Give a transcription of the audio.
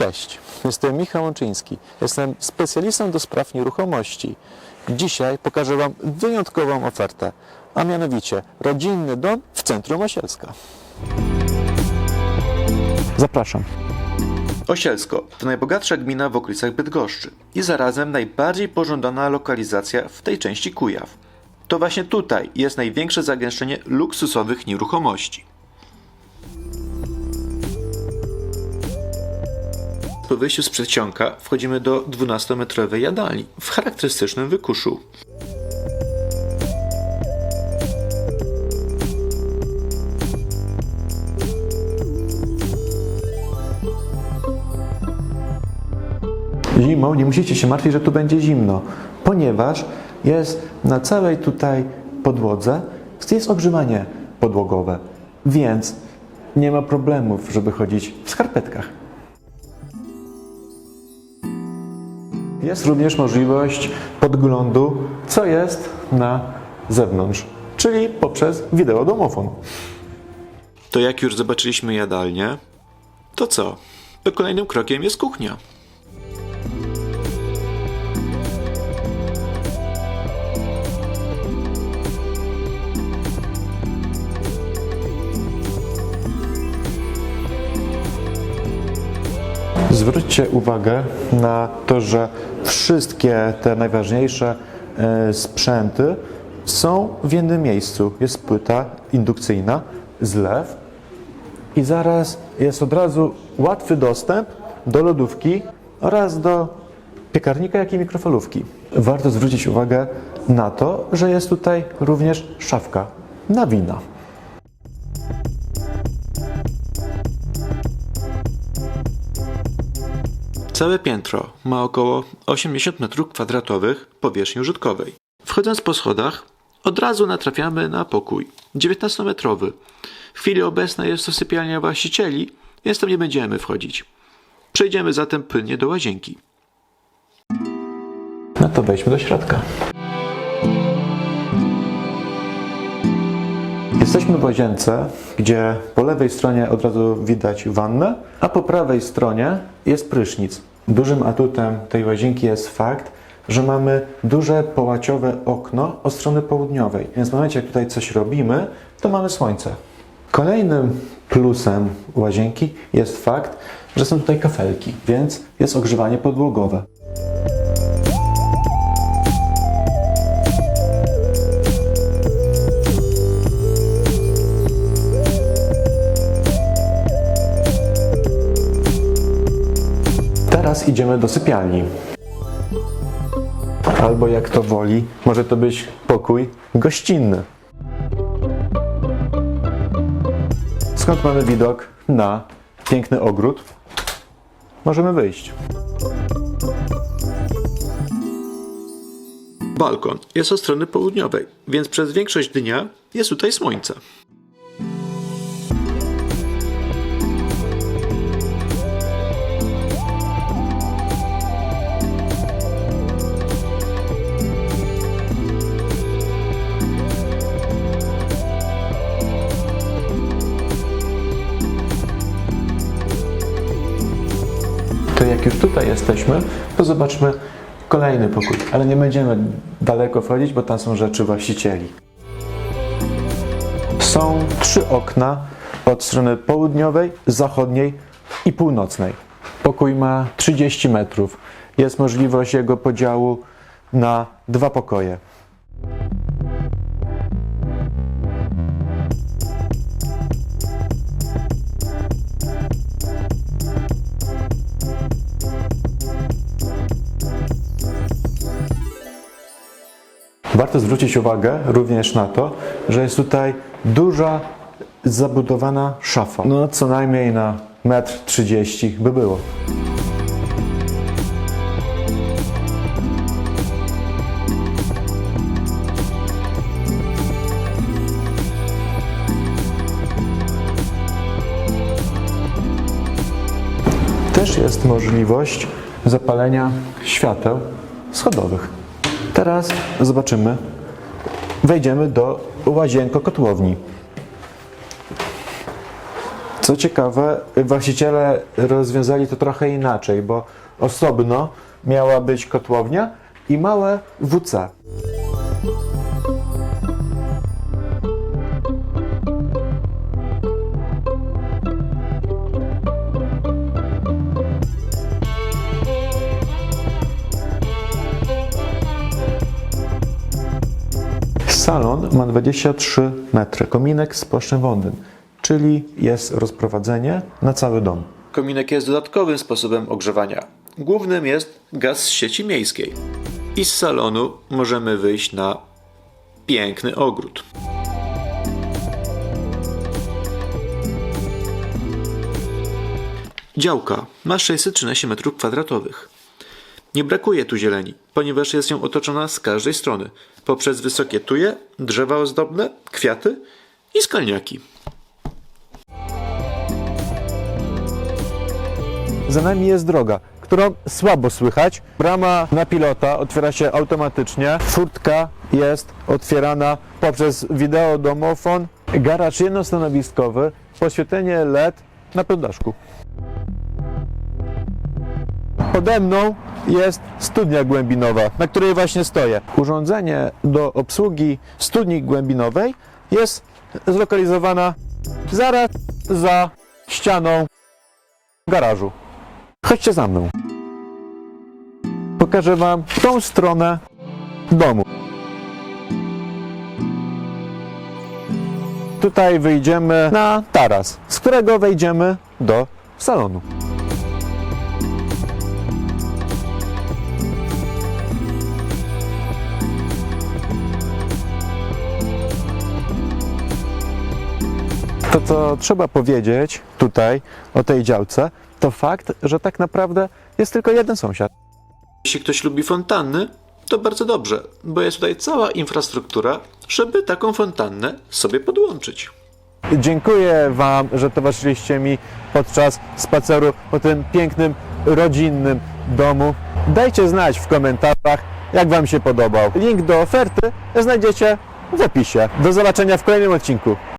Cześć, jestem Michał Łączyński. Jestem specjalistą do spraw nieruchomości. Dzisiaj pokażę Wam wyjątkową ofertę, a mianowicie rodzinny dom w centrum Osielska. Zapraszam. Osielsko to najbogatsza gmina w okolicach Bydgoszczy i zarazem najbardziej pożądana lokalizacja w tej części Kujaw. To właśnie tutaj jest największe zagęszczenie luksusowych nieruchomości. Po wyjściu z przedsionka wchodzimy do 12-metrowej jadalni w charakterystycznym wykuszu. Zimą nie musicie się martwić, że tu będzie zimno, ponieważ jest na całej tutaj podłodze jest ogrzewanie podłogowe, więc nie ma problemów, żeby chodzić w skarpetkach. Jest również możliwość podglądu, co jest na zewnątrz, czyli poprzez wideodomofon. To jak już zobaczyliśmy jadalnię, to co? To kolejnym krokiem jest kuchnia. Zwróćcie uwagę na to, że wszystkie te najważniejsze e, sprzęty są w jednym miejscu. Jest płyta indukcyjna, zlew i zaraz jest od razu łatwy dostęp do lodówki oraz do piekarnika, jak i mikrofalówki. Warto zwrócić uwagę na to, że jest tutaj również szafka na wina. Całe piętro ma około 80 m2 powierzchni użytkowej. Wchodząc po schodach, od razu natrafiamy na pokój 19-metrowy. W chwili obecnej jest to sypialnia właścicieli, więc tam nie będziemy wchodzić. Przejdziemy zatem płynnie do łazienki. No to wejdźmy do środka. Jesteśmy w łazience, gdzie po lewej stronie od razu widać wannę, a po prawej stronie jest prysznic. Dużym atutem tej łazienki jest fakt, że mamy duże połaciowe okno od strony południowej. Więc w momencie, jak tutaj coś robimy, to mamy słońce. Kolejnym plusem łazienki jest fakt, że są tutaj kafelki, więc jest ogrzewanie podłogowe. Teraz idziemy do sypialni. Albo jak to woli, może to być pokój gościnny. Skąd mamy widok na piękny ogród? Możemy wyjść. Balkon jest od strony południowej, więc przez większość dnia jest tutaj słońce. To jak już tutaj jesteśmy, to zobaczmy kolejny pokój. Ale nie będziemy daleko wchodzić, bo tam są rzeczy właścicieli. Są trzy okna od strony południowej, zachodniej i północnej. Pokój ma 30 metrów. Jest możliwość jego podziału na dwa pokoje. Warto zwrócić uwagę również na to, że jest tutaj duża zabudowana szafa. No co najmniej na metr 30 by było. Też jest możliwość zapalenia świateł schodowych. Teraz zobaczymy. Wejdziemy do łazienko kotłowni. Co Co ciekawe, właściciele rozwiązali to trochę inaczej, bo osobno miała być kotłownia i małe WC. Salon ma 23 metry, kominek z płaszczem wodnym, czyli jest rozprowadzenie na cały dom. Kominek jest dodatkowym sposobem ogrzewania. Głównym jest gaz z sieci miejskiej. I z salonu możemy wyjść na piękny ogród. Działka ma 613 m2. Nie brakuje tu zieleni, ponieważ jest ją otoczona z każdej strony poprzez wysokie tuje, drzewa ozdobne, kwiaty i skalniaki. Za nami jest droga, którą słabo słychać. Brama na pilota otwiera się automatycznie. Furtka jest otwierana poprzez wideodomofon. Garaż jednostanowiskowy, poświetlenie LED na poddaszku. Pode mną jest studnia głębinowa, na której właśnie stoję. Urządzenie do obsługi studni głębinowej jest zlokalizowana zaraz za ścianą garażu. Chodźcie za mną. Pokażę Wam tą stronę domu. Tutaj wyjdziemy na taras, z którego wejdziemy do salonu. To, co trzeba powiedzieć tutaj o tej działce, to fakt, że tak naprawdę jest tylko jeden sąsiad. Jeśli ktoś lubi fontanny, to bardzo dobrze, bo jest tutaj cała infrastruktura, żeby taką fontannę sobie podłączyć. Dziękuję Wam, że towarzyszyliście mi podczas spaceru po tym pięknym, rodzinnym domu. Dajcie znać w komentarzach, jak Wam się podobał. Link do oferty znajdziecie w opisie. Do zobaczenia w kolejnym odcinku.